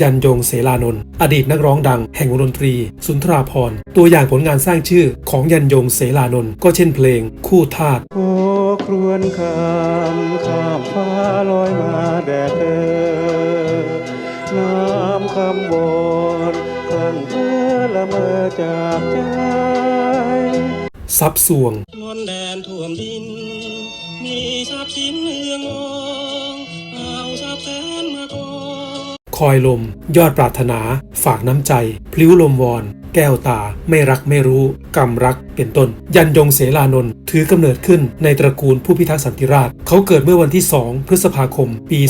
ยันยงเสลานนท์อดีตนักร้องดังแห่งวงดนตรี สุนทราพรณ์ตัวอย่างผลงานสร้างชื่อของยันยงเสลานนท์ก็เช่นเพลงคู่ทาสโอ้ครวนคำข้ามฟ้าลอยมาแดดเธอน้ำคำบนคลั่งเพ้อละเมอจากใจซับสวงนวลแดนท่วมดิน มีทรัพย์สินเมืองม คอยลม ยอดปรารถนา ฝากน้ำใจ พลิ้วลมวอน แก้วตา ไม่รักไม่รู้ กรรมรัก เป็นต้น ยันยงเสลานนท์ถือกำเนิดขึ้นในตระกูลผู้พิทักษ์สันติราษฎร์เขาเกิดเมื่อวันที่ 2 พฤษภาคม ปี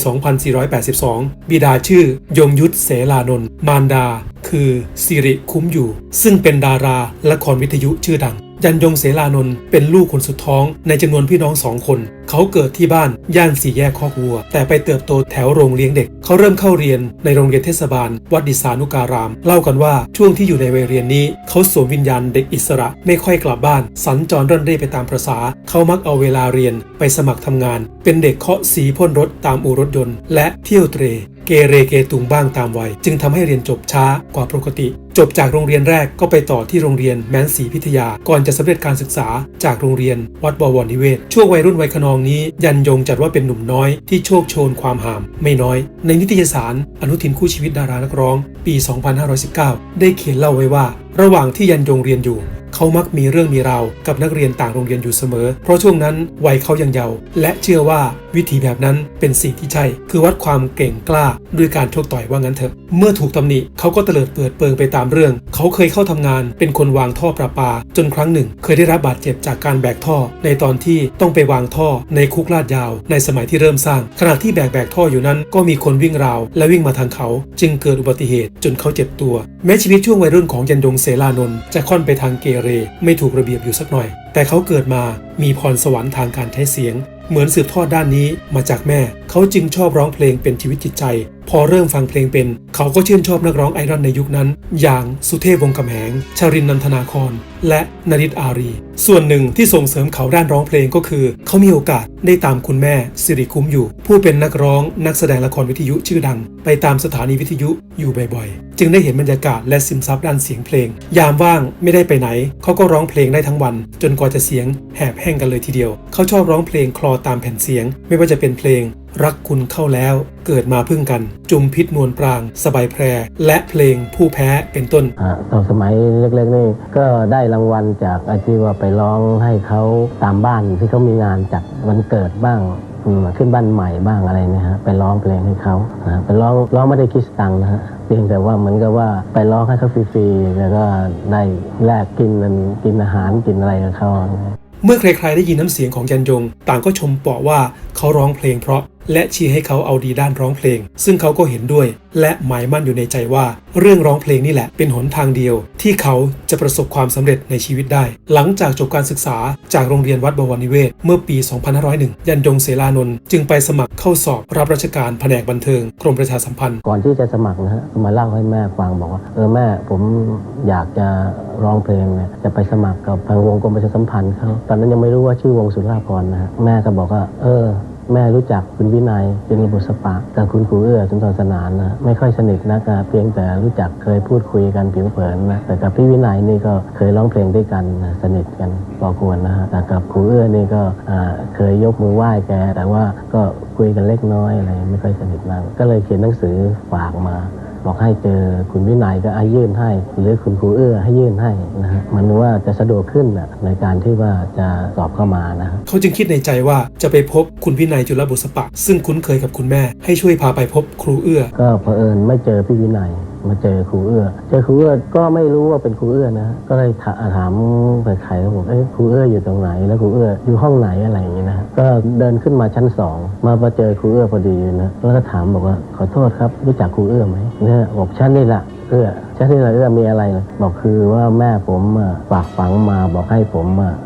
2482 บิดาชื่อ ยงยุทธเสลานนท์มารดา คือสิริคุ้มอยู่ ซึ่งเป็นดาราละครวิทยุชื่อดัง ยันยงเสลานนท์เป็นลูกคนสุดท้องในจำนวนพี่น้องสองคน เขาเกิดที่บ้านย่านสี่แยกคอกวัว แต่ไปเติบโตแถวโรงเลี้ยงเด็ก เขาเริ่มเข้าเรียนในโรงเรียนเทศบาล วัดดิสานุการาม เล่ากันว่าช่วงที่อยู่ในวัยเรียนนี้ เขาสวมวิญญาณเด็กอิสระไม่ค่อยกลับบ้าน สัญจรร่อนเร่ไปตามประษา เขามักเอาเวลาเรียนไปสมัครทำงาน เป็นเด็กเคาะสีพ่นรถตามอู่รถยนต์ และเที่ยวเตร เกเรเกตุงบ้างตามวัย จึงทำให้เรียนจบช้ากว่าปกติ จบจากโรงเรียนแรกก็ไปต่อที่โรงเรียนแม้นศรีพิทยา ก่อนจะสำเร็จการศึกษาจากโรงเรียนวัดบวรนิเวศ ช่วงวัยรุ่นวัยขนองนี้ ยันยงจัดว่าเป็นหนุ่มน้อยที่โชคโชนความหาม ไม่น้อย ในนิตยสาร อนุทินคู่ชีวิตดารานักร้อง ปี 2519 ได้เขียนเล่าไว้ว่า ระหว่างที่ยันยงเรียนอยู่ เขามักมีเรื่องมีราวกับนักเรียนต่างโรงเรียนอยู่เสมอ เพราะช่วงนั้นวัยเขายังเยาว์และเชื่อว่าวิธีแบบนั้นเป็นสิ่งที่ใช่ คือวัดความเก่งกล้าด้วยการชกต่อยว่างั้นเถอะ เมื่อถูกตำหนิเขาก็เตลิดเปิดเปิงไปตามเรื่อง เขาเคยเข้าทำงานเป็นคนวางท่อประปา จนครั้งหนึ่ง เคยได้รับบาดเจ็บจากการแบกท่อ ในตอนที่ต้องไปวางท่อในคุกลาดยาว ในสมัยที่เริ่มสร้าง ขณะที่แบกแบกท่ออยู่นั้น ก็มีคนวิ่งราว และวิ่งมาทางเขา จึงเกิดอุบัติเหตุจนเขาเจ็บตัว แม้ชีวิตช่วงวัยรุ่นของยันยงเสลานนท์จะค่อนไปทางเกเรไม่ถูกระเบียบอยู่สักหน่อย แต่เขาเกิดมามีพรสวรรค์ทางการใช้เสียง เหมือนสืบทอดด้านนี้มาจากแม่ เขาจึงชอบร้องเพลงเป็นชีวิตจิตใจ พอเริ่มฟังเพลงเป็น เขาก็ชื่นชอบนักร้องไอรอนในยุคนั้น อย่างสุเทพวงศ์กำแหงชารินนันทนาคร และนริตอารี ส่วนหนึ่งที่ส่งเสริมเขาด้านร้องเพลงก็คือ เขามีโอกาสได้ตามคุณแม่สิริคุ้มอยู่ ผู้เป็นนักร้องนักแสดงละครวิทยุชื่อดัง ไปตามสถานีวิทยุอยู่บ่อยๆ จึงได้เห็นบรรยากาศและซึมซับด้านเสียงเพลง ยามว่างไม่ได้ไปไหน เขาก็ร้องเพลงได้ทั้งวัน จนกว่าจะเสียงแหบแห้งกันเลยทีเดียว เขาชอบร้องเพลงคลอตามแผ่นเสียง ไม่ว่าจะเป็นเพลง รักคุณเข้าแล้ว เกิดมาพึ่งกัน จุมพิษนวลปราง สบายแพร และเพลงผู้แพ้เป็นต้นอ่าตอนสมัยเล็กๆนี่ก็ได้รางวัลจากไอ้ที่ว่าไปร้องให้เขาตามบ้านที่เขามีงานจัดวันเกิดบ้างอืมขึ้นบ้านใหม่บ้างอะไรเนี่ยฮะไปร้องเพลงให้เขานะไปร้องร้องไม่ได้คิดสตังค์นะฮะเพียงแต่ว่าเหมือนกับว่าไปร้องให้เขาฟรีๆแล้วก็ได้แลกกินกันกินอาหารกินอะไรกับเขาเมื่อใครๆได้ยินน้ำเสียงของยันยง ต่างก็ชมเปาะว่าเขาร้องเพลงเพราะ และเชียร์ให้เขาเอาดีด้านร้องเพลง ซึ่งเขาก็เห็นด้วย และหมายมั่นอยู่ในใจว่า เรื่องร้องเพลงนี่แหละเป็นหนทางเดียว ที่เขาจะประสบความสำเร็จในชีวิตได้ หลังจากจบการศึกษาจากโรงเรียนวัดบวรนิเวศ เมื่อปี 2501 ยันยงเสลานนท์จึงไปสมัครเข้าสอบรับราชการแผนกบันเทิงกรมประชาสัมพันธ์ ก่อนที่จะสมัครนะฮะมาเล่าให้แม่ฟังบอกว่าเออแม่ผมอยากจะร้องเพลงเนี่ยจะไปสมัครกับทางวงกรมประชาสัมพันธ์เขาตอนนั้นยังไม่รู้ว่าชื่อวงสุราพรณ์นะฮะแม่ก็บอกว่าเออ แม่รู้จักคุณวินัยเป็นระบุสปะกับคุณครูเอื้อสุนทรสนานนะไม่ค่อยสนิทนักนะเพียงแต่รู้จักเคยพูดคุยกันผิวเผินนะแต่กับพี่วินัยนี่ก็เคยร้องเพลงด้วยกันนะสนิทกันพอควรนะฮะแต่กับครูเอื้อนี่ก็เคยยกมือไหว้แก แต่ว่าก็คุยกันเล็กน้อยอะไรไม่ค่อยสนิทมากก็เลยเขียนหนังสือฝากมา บอกให้เจอคุณวินัยก็ให้ยื่นให้ หรือคุณครูเอื้อให้ยื่นให้นะฮะมันว่าจะสะดวกขึ้นน่ะในการที่ว่าจะสอบเข้ามานะฮะเขาจึงคิดในใจว่าจะไปพบคุณวินัยจุลบุษปะ ซึ่งคุ้นเคยกับคุณแม่ให้ช่วยพาไปพบครูเอื้อ ก็เผอิญไม่เจอพี่วินัย มาเจอครูเอื้อ เจอครูเอื้อก็ไม่รู้ว่าเป็นครูเอื้อนะ ก็เลยถามไปใครเขาบอกเอ้ยครูเอื้ออยู่ตรงไหน แล้วครูเอื้ออยู่ห้องไหนอะไรอย่างเงี้ยนะ ก็เดินขึ้นมาชั้นสองมามาเจอครูเอื้อพอดีนะ แล้วก็ถามบอกว่าขอโทษครับรู้จักครูเอื้อไหมเนี่ยบอกชั้นนี่แหละเอื้อชั้นนี่แหละเอื้อมีอะไรบอกคือว่าแม่ผมฝากฝังมาบอกให้ผมอะอ่า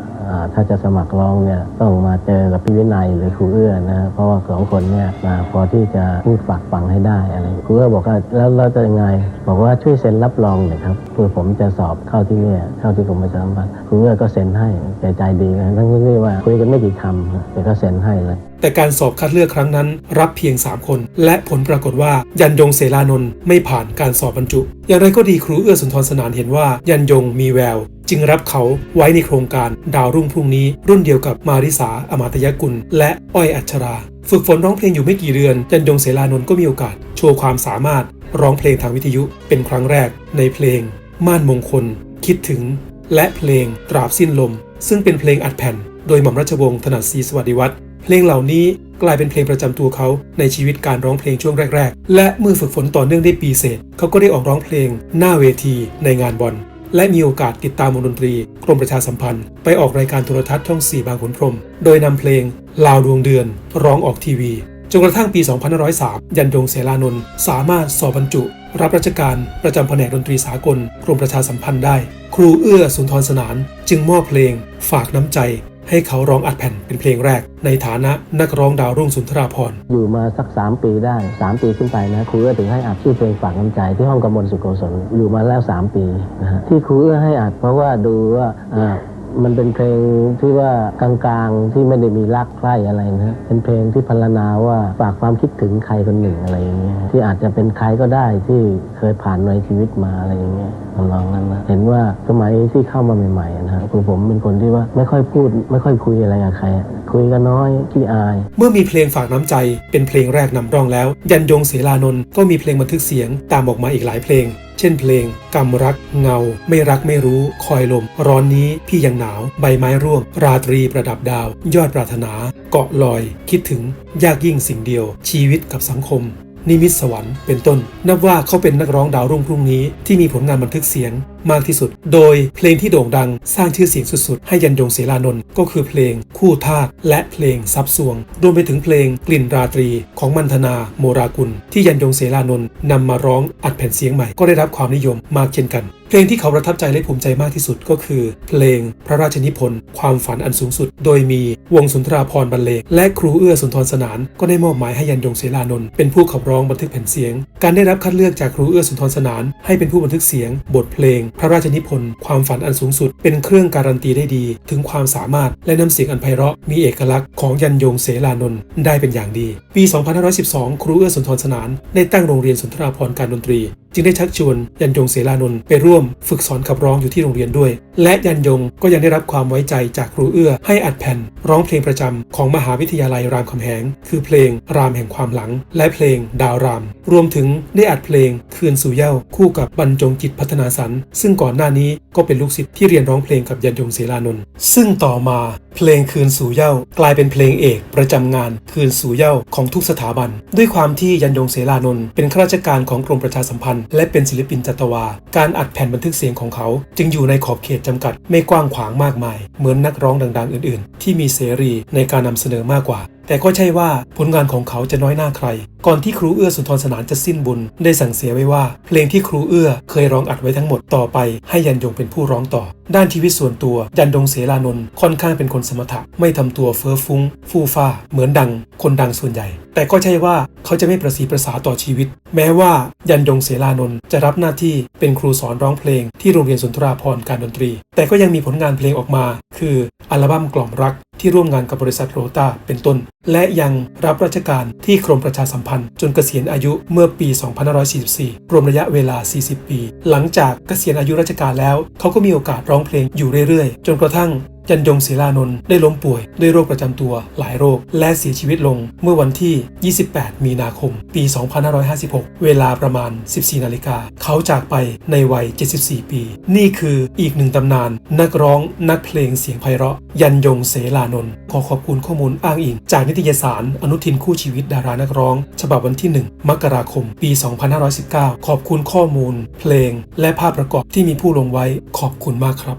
ถ้าจะสมัครร้องเนี่ยต้องมาเจอกับพี่วินัยหรือครูเอื้อนะ เพราะว่าสองคนเนี่ยมาพอที่จะพูดฝากฝังให้ได้อะไรครูเอื้อบอกว่าแล้วเราจะยังไง บอกว่าช่วยเซ็นรับรองหน่อยครับเพื่อผมจะสอบเข้าที่เนี่ยเข้าที่กรมประชาสัมพันธ์ครูเอื้อก็เซ็นให้ใจใจดีนะทั้งที่ว่าคุยกันไม่กี่คำแต่ก็เซ็นให้เลยแต่การสอบคัดเลือกครั้งนั้น รับเพียง 3 คน และผลปรากฏว่ายันยงเสลานนท์ไม่ผ่านการสอบบรรจุ อย่างไรก็ดีครูเอื้อสุนทรสนานเห็นว่ายันยงมีแวว จึงรับเขาไว้ในโครงการดาวรุ่งพรุ่งนี้ รุ่นเดียวกับมาริสาอมาตยกุล และอ้อยอัชรา ฝึกฝนร้องเพลงอยู่ไม่กี่เดือนยันยงเสลานนท์ก็มีโอกาส โชว์ความสามารถร้องเพลงทางวิทยุเป็นครั้งแรก ในเพลง ม่านมงคล คิดถึง และเพลงตราบสิ้นลม ซึ่งเป็นเพลงอัดแผ่น โดยหม่อมราชวงศ์ถนัดศรีสวัสดิวัฒน์เพลงเหล่านี้กลายเป็นเพลงประจำตัวเขาในชีวิตการร้องเพลงช่วงแรก ๆ และเมื่อฝึกฝนต่อเนื่องได้ปีเศษ เขาก็ได้ออกร้องเพลงหน้าเวทีในงานบอล และมีโอกาสติดตามวงดนตรี กรมประชาสัมพันธ์ ไปออกรายการโทรทัศน์ช่อง 4 บางขุนพรม โดยนำเพลง ลาวดวงเดือน ร้องออกทีวี จนกระทั่งปี 2503 ยันยงเสลานนท์สามารถสอบบรรจุ รับราชการประจำแผนกดนตรีสากล กรมประชาสัมพันธ์ได้ ครูเอื้อสุนทรสนาน จึงมอบเพลง ฝากน้ำใจ ให้เขาร้องอัดแผ่นเป็นเพลงแรก ในฐานะนักร้องดาวรุ่งสุนทราพรอยู่มาสัก 3 ปีได้ 3 ปีขึ้นไปนะครูเอื้อถึงให้อัดชื่อเพลงฝากน้ำใจที่ห้องกำมลสุโกศลอยู่มาแล้ว 3 ปีนะฮะที่ครูเอื้อให้อัดเพราะว่าดูว่าอ่า มันเป็นเพลงที่ว่ากลางๆที่ไม่ได้มีรักใคร่อะไรนะเป็นเพลงที่พรรณนาว่าฝากความคิดถึงใครคนหนึ่งอะไรอย่างเงี้ยที่อาจจะเป็นใครก็ได้ที่เคยผ่านในชีวิตมาอะไรอย่างเงี้ยทำนองนั้นนะเห็นว่าสมัยที่เข้ามาใหม่ๆนะฮะคือผมเป็นคนที่ว่าไม่ค่อยพูด ไม่ค่อยคุยอะไรกับใครคุยกันน้อยขี้อาย เมื่อมีเพลงฝากน้ำใจ เป็นเพลงแรกนำร่องแล้ว ยันยงเสลานนท์ก็มีเพลงบันทึกเสียงตามออกมาอีกหลายเพลง เช่นเพลงกำรักเงา ไม่รักไม่รู้คอยลม ร้อนนี้พี่ยังหนาว ใบไม้ร่วง ราตรีประดับดาว ยอดปรารถนา เกาะลอย คิดถึงยากยิ่งสิ่งเดียว ชีวิตกับสังคม นิมิตสวรรค์เป็นต้น นับว่าเขาเป็นนักร้องดาวรุ่งพรุ่งนี้ที่มีผลงานบันทึกเสียงมากที่สุด โดยเพลงที่โด่งดังสร้างชื่อเสียงสุดๆ ให้ยันยงเสลานนท์ก็คือเพลงคู่ทาตและเพลงซับสวง รวมไปถึงเพลงกลิ่นราตรีของมันธนาโมรากุล ที่ยันยงเสลานนท์นำมาร้องอัดแผ่นเสียงใหม่ก็ได้รับความนิยมมากเช่นกัน เพลงที่เขาประทับใจและภูมิใจมากที่สุดก็คือ เพลงพระราชนิพนธ์ความฝันอันสูงสุด โดยมีวงสุนทราพรบรรเลงและครูเอื้อสุนทรสนาน ก็ได้มอบหมายให้ยันยงเสลานนท์เป็นผู้ขับร้องบันทึกแผ่นเสียง การได้รับคัดเลือกจากครูเอื้อสุนทรสนาน ให้เป็นผู้บันทึกเสียง บทเพลง พระราชนิพนธ์ความฝันอันสูงสุด เป็นเครื่องการันตีได้ดี ถึงความสามารถและน้ำเสียงอันไพเราะมีเอกลักษณ์ของยันยงเสลานนท์ได้เป็นอย่างดี ปี 2512 ครูเอื้อสุนทรสนาน ได้ตั้งโรงเรียนสุนทราพรการดนตรี จึงได้ชักชวนยันยงเสลานนท์ไปร่วมฝึกสอนขับร้องอยู่ที่โรงเรียนด้วยและยันยงก็ยังได้รับความไว้ใจจากครูเอื้อ ให้อัดแผ่น ร้องเพลงประจำของมหาวิทยาลัยรามคำแหง คือเพลงรามแห่งความหลัง และเพลงดาวราม รวมถึงได้อัดเพลงคืนสู่เย้าคู่กับบรรจงจิตพัฒนาสรรซึ่งก่อนหน้านี้ก็เป็นลูกศิษย์ที่เรียนร้องเพลงกับยันยงเสลานนท์ซึ่งต่อมาเพลงคืนสู่เย้ากลายเป็นเพลงเอกประจำงานคืนสู่เย้าของทุกสถาบัน ด้วยความที่ยันยงเสลานนท์เป็นข้าราชการของกรมประชาสัมพันธ์ และเป็นศิลปินจัตวา การอัดแผ่นบันทึกเสียงของเขา จึงอยู่ในขอบเขตจำกัดไม่กว้างขวางมากมาย เหมือนนักร้องดัง ๆ อื่น ๆ ที่มีเสรีในการนำเสนอมากกว่า แต่ก็ใช่ว่าผลงานของเขาจะน้อยหน้าใคร ก่อนที่ครูเอื้อสุนทรสนานจะสิ้นบุญ ได้สั่งเสียไว้ว่า เพลงที่ครูเอื้อเคยร้องอัดไว้ทั้งหมดต่อไป ให้ยันยงเป็นผู้ร้องต่อ ด้านชีวิตส่วนตัวยันยงเสลานนท์ค่อนข้างเป็นคนสมถะ ไม่ทำตัวเฟ้อฟุ้ง ฟู่ฟ้า เหมือนดัง คนดังส่วนใหญ่ แต่ก็ใช่ว่าเขาจะไม่ประสีประสาต่อชีวิต แม้ว่ายันยงเสลานนท์จะรับหน้าที่เป็นครูสอนร้องเพลง ที่โรงเรียนสุนทราพรณ์การดนตรี แต่ก็ยังมีผลงานเพลงออกมา คืออัลบั้มกล่อมรัก ที่ร่วมงานกับบริษัทโรตาเป็นต้น และยังรับราชการที่กรมประชาสัมพันธ์ จนเกษียณอายุเมื่อปี 2544 รวมระยะเวลา 40 ปี หลังจากเกษียณอายุราชการแล้ว เขาก็มีโอกาสร้องเพลงอยู่เรื่อยๆ จนกระทั่ง ยันยงศิลานนท์ได้ล้มป่วยด้วยโรคประจำตัวหลายโรค และเสียชีวิตลงเมื่อวันที่ 28 มีนาคม ปี 2556 เวลาประมาณ 14 นาฬิกา เขาจากไปในวัย 74 ปี นี่คืออีกหนึ่งตำนาน นักร้องนักเพลงเสียงไพเราะ ยันยงเสลานนท์ขอขอบคุณข้อมูลอ้างอิง จากนิตยสารอนุทินคู่ชีวิตดารานักร้อง ฉบับวันที่ 1 มกราคม ปี 2519 ขอบคุณข้อมูล เพลง และภาพประกอบที่มีผู้ลงไว้ขอบคุณมากครับ